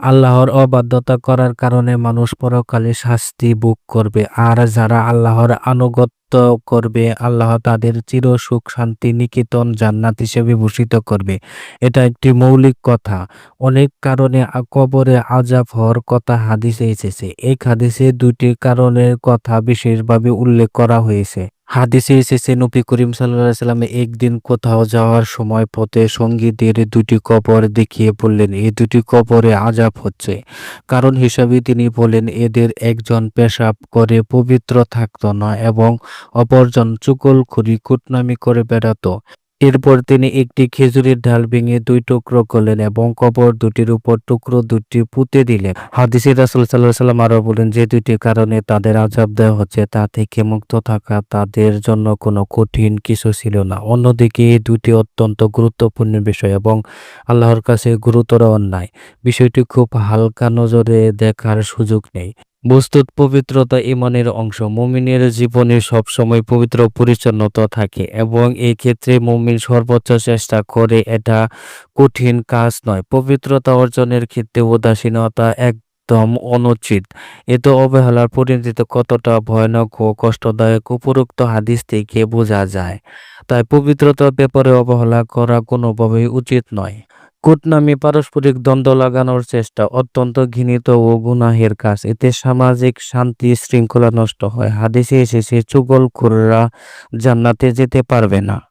আল্লাহর অবাধ্যতা করার কারণে মানুষ পরকালে শাস্তি ভোগ করবে। আর যারা আল্লাহর আনুগত্য করবে, আল্লাহ তাদের চির সুখ, শান্তি, নিকেতন, জান্নাত হিসেবে ভূষিত করবে। এটা একটি মৌলিক কথা। অনেক কারণে কবরে আজাব হওয়ার কথা হাদিসে এসেছে। এই হাদিসে দুটি কারণের কথা বিশেষভাবে উল্লেখ করা হয়েছে। হাদিসে এসেছে, নবী করিম সাল্লা একদিন কোথাও যাওয়ার সময় পথে সঙ্গীদের দুটি কবর দেখিয়ে বললেন এই দুটি কবরে আজাব হচ্ছে। কারণ হিসাবে তিনি বলেন এদের একজন পেশাব করে পবিত্র থাকত না এবং অপরজন চুকল খুরি কুটনামি করে বেড়াতো। এরপর তিনি একটি খেজুরের ডাল ভেঙে দুই টুকরো করলেন এবং কবর দুটির উপর টুকরো দুটি পুঁতে দিলেন। হাদিসে রাসুল সাল্লাহ সাল্লাম আরও বলেন, যে দুটি কারণে তাদের আজাব দেওয়া হচ্ছে, তা থেকে মুক্ত থাকা তাদের জন্য কোনো কঠিন কিছু ছিল না। অন্যদিকে এই দুটি অত্যন্ত গুরুত্বপূর্ণ বিষয় এবং আল্লাহর কাছে গুরুতর অন্যায়। বিষয়টি খুব হালকা নজরে দেখার সুযোগ নেই। বস্তুত পবিত্রতা ইমানের অংশ। মুমিনের জীবনে সবসময় পবিত্র পরিচ্ছন্নতা থাকে এবং এই ক্ষেত্রে মুমিন সর্বোচ্চ চেষ্টা করে এটা কঠিন কাজ নয়। পবিত্রতা অর্জনের ক্ষেত্রে উদাসীনতা একদম অনুচিত। এতে অবহেলার পরিণতিতে কতটা ভয়ানক ও কষ্টদায়ক উপরোক্ত হাদিস থেকে বোঝা যায়। তাই পবিত্রতার ব্যাপারে অবহেলা করা কোনোভাবেই উচিত নয়। কুটনামি, পারস্পরিক দ্বন্দ্ব লাগানোর চেষ্টা, অত্যন্ত ঘৃণিত ও গুনাহের কাজ। এতে সামাজিক শান্তি শৃঙ্খলা নষ্ট হয়। হাদিসে এসেছে চুগল চুগলখোররা জান্নাতে যেতে পারবে না।